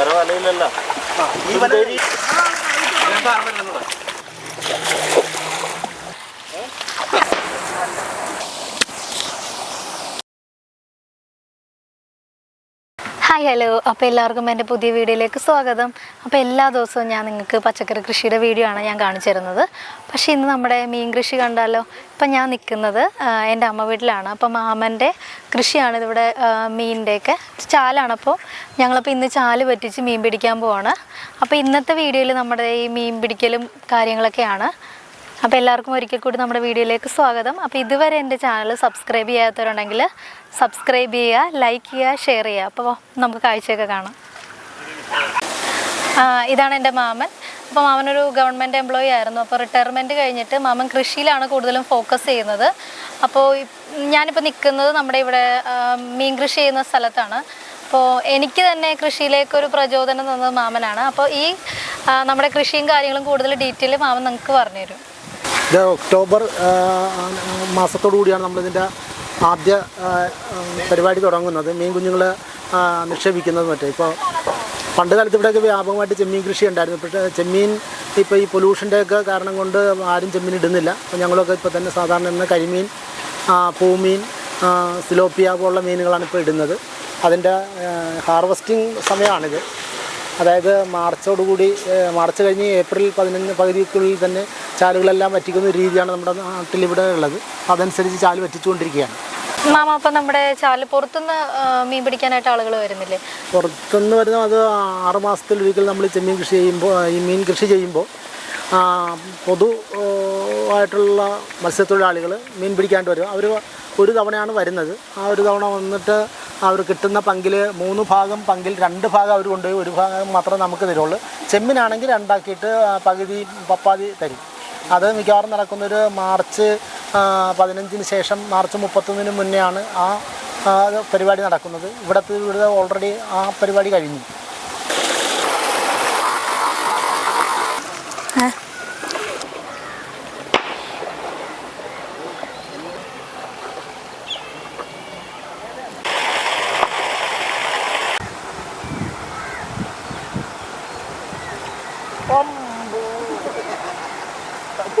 വേറെ ഈ വല ഹായ് ഹലോ. അപ്പോൾ എല്ലാവർക്കും എന്റെ പുതിയ വീഡിയോയിലേക്ക് സ്വാഗതം. അപ്പോൾ എല്ലാ ദിവസവും ഞാൻ നിങ്ങൾക്ക് പച്ചക്കറി കൃഷിയുടെ വീഡിയോ ആണ് ഞാൻ കാണിച്ചു തരുന്നത്. പക്ഷേ ഇന്ന് നമ്മുടെ മീൻ കൃഷി കണ്ടാലോ? ഇപ്പം ഞാൻ നിൽക്കുന്നത് എന്റെ അമ്മ വീട്ടിലാണ്. അപ്പം മാമന്റെ കൃഷിയാണ് ഇതിവിടെ മീനിന്റെയൊക്കെ ചാലാണ്. അപ്പോൾ ഞങ്ങളപ്പോൾ ഇന്ന് ചാൽ പറ്റിച്ച് മീൻ പിടിക്കാൻ പോവാണ്. അപ്പോൾ ഇന്നത്തെ വീഡിയോയിൽ നമ്മുടെ ഈ മീൻ പിടിക്കലും കാര്യങ്ങളൊക്കെയാണ്. അപ്പോൾ എല്ലാവർക്കും ഒരിക്കൽ കൂടി നമ്മുടെ വീഡിയോയിലേക്ക് സ്വാഗതം. അപ്പോൾ ഇതുവരെ എന്റെ ചാനൽ സബ്സ്ക്രൈബ് ചെയ്യാത്തവരുണ്ടെങ്കിൽ സബ്സ്ക്രൈബ് ചെയ്യുക ലൈക്ക് ചെയ്യുക ഷെയർ ചെയ്യുക. അപ്പോൾ നമുക്ക് കാഴ്ചയൊക്കെ കാണാം. ഇതാണ് എന്റെ മാമൻ. അപ്പോൾ മാമനൊരു ഗവൺമെന്റ് എംപ്ലോയി ആയിരുന്നു. അപ്പോൾ റിട്ടയർമെന്റ് കഴിഞ്ഞിട്ട് മാമൻ കൃഷിയിലാണ് കൂടുതലും ഫോക്കസ് ചെയ്യുന്നത്. അപ്പോൾ ഞാനിപ്പോൾ നിൽക്കുന്നത് നമ്മുടെ ഇവിടെ മീൻ കൃഷി ചെയ്യുന്ന സ്ഥലത്താണ്. അപ്പോൾ എനിക്ക് തന്നെ കൃഷിയിലേക്ക് ഒരു പ്രചോദനം തന്നത് മാമനാണ്. അപ്പോൾ ഈ നമ്മുടെ കൃഷിയും കാര്യങ്ങളും കൂടുതൽ ഡീറ്റെയിൽ മാമൻ നിങ്ങൾക്ക് പറഞ്ഞുതരും ഇത് ഒക്ടോബർ മാസത്തോടു കൂടിയാണ് നമ്മളിതിന്റെ ആദ്യ പരിപാടി തുടങ്ങുന്നത്. മീൻ കുഞ്ഞുങ്ങൾ നിക്ഷേപിക്കുന്നത് മറ്റേ. ഇപ്പോൾ പണ്ട് കാലത്ത് ഇവിടെയൊക്കെ വ്യാപകമായിട്ട് ചെമ്മീൻ കൃഷി ഉണ്ടായിരുന്നു. പക്ഷേ ചെമ്മീൻ ഇപ്പോൾ ഈ പൊല്യൂഷന്റെയൊക്കെ കാരണം കൊണ്ട് ആരും ചെമ്മീൻ ഇടുന്നില്ല. അപ്പോൾ ഞങ്ങളൊക്കെ ഇപ്പോൾ തന്നെ സാധാരണ കരിമീൻ പൂമീൻ സിലോപ്പിയ പോലുള്ള മീനുകളാണ് ഇപ്പോൾ ഇടുന്നത്. അതിന്റെ ഹാർവസ്റ്റിംഗ് സമയമാണിത്. അതായത് മാർച്ചോടുകൂടി മാർച്ച് കഴിഞ്ഞ് ഏപ്രിൽ പതിനൊന്ന് പകുതിക്കുള്ളിൽ തന്നെ ചാലുകളെല്ലാം വറ്റിക്കുന്ന രീതിയാണ് നമ്മുടെ നാട്ടിൽ ഇവിടെ ഉള്ളത്. അതനുസരിച്ച് ചാൽ വറ്റിച്ചുകൊണ്ടിരിക്കുകയാണ്. മാമ അപ്പം നമ്മുടെ ചാൽ പുറത്തുനിന്ന് മീൻ പിടിക്കാനായിട്ട് ആളുകൾ വരുന്നില്ലേ? പുറത്തുനിന്ന് വരുന്ന അത് ആറ് മാസത്തിലൊരിക്കൽ നമ്മൾ ചെമ്മീൻ കൃഷി ചെയ്യുമ്പോൾ ഈ മീൻ കൃഷി ചെയ്യുമ്പോൾ പൊതു ആയിട്ടുള്ള മത്സ്യത്തൊഴിലാളികൾ മീൻ പിടിക്കാണ്ട് വരും. അവർ ഒരു തവണയാണ് വരുന്നത്. ആ ഒരു തവണ വന്നിട്ട് അവർ കിട്ടുന്ന പങ്കിൽ മൂന്ന് ഭാഗം പങ്കിൽ രണ്ട് ഭാഗം അവർ കൊണ്ടുപോയി ഒരു ഭാഗം മാത്രമേ നമുക്ക് തരുള്ളൂ. ചെമ്മിനാണെങ്കിൽ രണ്ടാക്കിയിട്ട് പകുതി പപ്പാതി തരും. അത് മിക്കവാറും നടക്കുന്നൊരു മാർച്ച് പതിനഞ്ചിന് ശേഷം മാർച്ച് മുപ്പത്തൊന്നിന് മുന്നെയാണ് ആ പരിപാടി നടക്കുന്നത്. ഇവിടുത്തെ ഇവിടെ ഓൾറെഡി ആ പരിപാടി കഴിഞ്ഞു.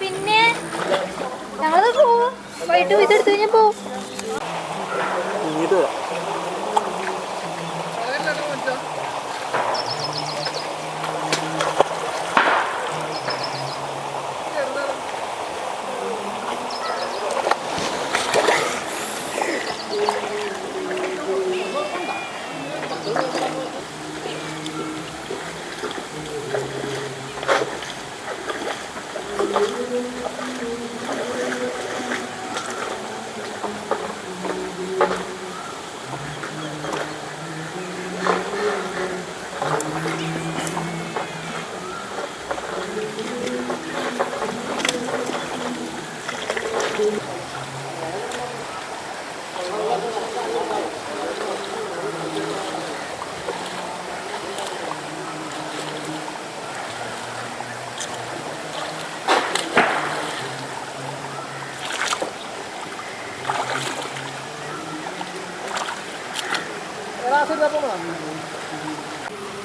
പിന്നെ ഞങ്ങളത് പോവും. വൈകിട്ട് ഇതെടുത്ത് കഴിഞ്ഞാൽ പോവും.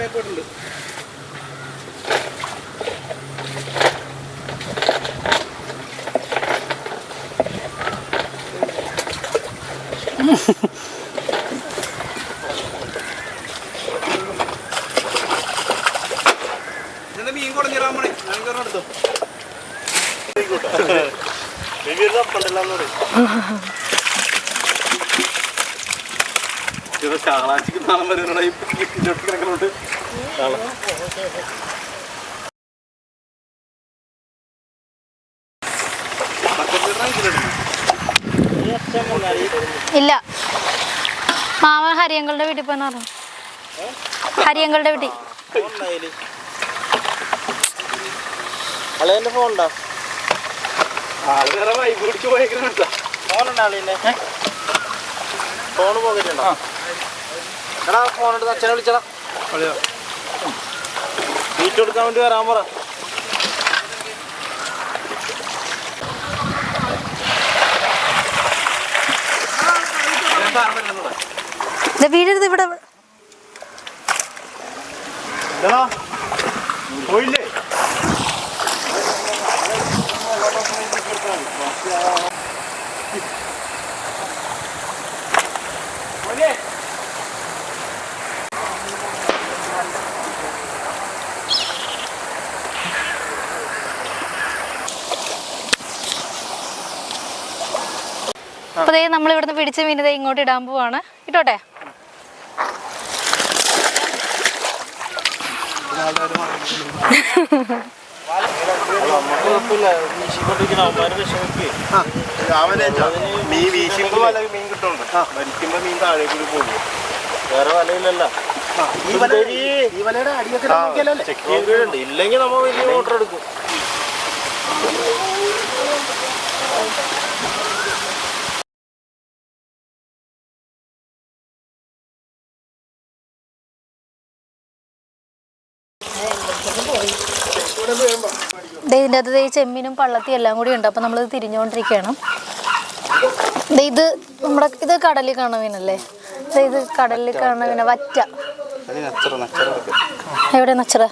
താഴെ പോയിട്ടുണ്ട് മീൻ കുടഞ്ഞിടാൻ പോണേ? ഞാൻ എടുത്തു? ശാളാശിക്ക് നാളെ വരുന്നുണ്ട് ഈ കിട്ടിട്ട് കിടക്കുന്നുണ്ട് ഇല്ല. മാമൻ ഹരിയങ്കളുടെ വീട്ടിൽ പോയെന്ന് പറഞ്ഞു. ഹരിയങ്കളുടെ വീട്ടിൽ. അളയന്റെ ഫോൺ ഉണ്ടോ ഫോൺ ഉണ്ടോ ഫോൺ പോകറ്റുണ്ടോ എടാ ഫോൺ എടുത്ത് അച്ഛനെ വിളിച്ചടാ. വീട്ടിൽ കൊടുക്കാൻ വേണ്ടി വരാൻ പറ. വീഴരുത് ഇവിടെ പോയില്ലേ? അപ്പോൾ ദേ നമ്മൾ ഇവിടുന്ന് പിടിച്ച ദേ ഇങ്ങോട്ട് ഇടാൻ പോവാണ് ഇട്ടോട്ടെ മീൻ മീൻ കിട്ടുന്നുണ്ട് മീൻ ഇല്ലെങ്കിൽ എടുക്കും ഇതിന്റെ ദേ ചെമ്മീനും പള്ളത്തി എല്ലാം കൂടി ഉണ്ട്. അപ്പോൾ നമ്മളിത് തിരിഞ്ഞുകൊണ്ടിരിക്കുകയാണ്. ഇത് നമ്മുടെ ഇത് കടലിൽ കാണുന്ന ഇത് കടലിൽ കാണുന്ന വറ്റ. എവിടെ നച്ചറ?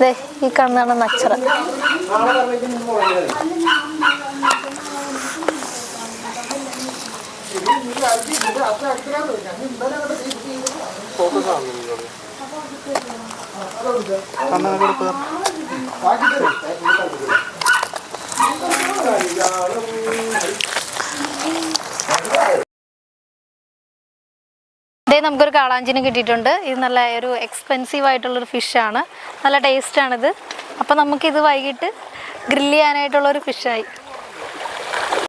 ദേ ഈ കാണുന്നതാണ് നച്ചറ. ഇതേ നമുക്കൊരു കാളാഞ്ചിന് കിട്ടിയിട്ടുണ്ട്. ഇത് നല്ല ഒരു എക്സ്പെൻസീവ് ആയിട്ടുള്ളൊരു ഫിഷാണ് നല്ല ടേസ്റ്റാണിത് അപ്പോൾ നമുക്കിത് വൈകിട്ട് ഗ്രില്ല് ചെയ്യാനായിട്ടുള്ളൊരു ഫിഷായി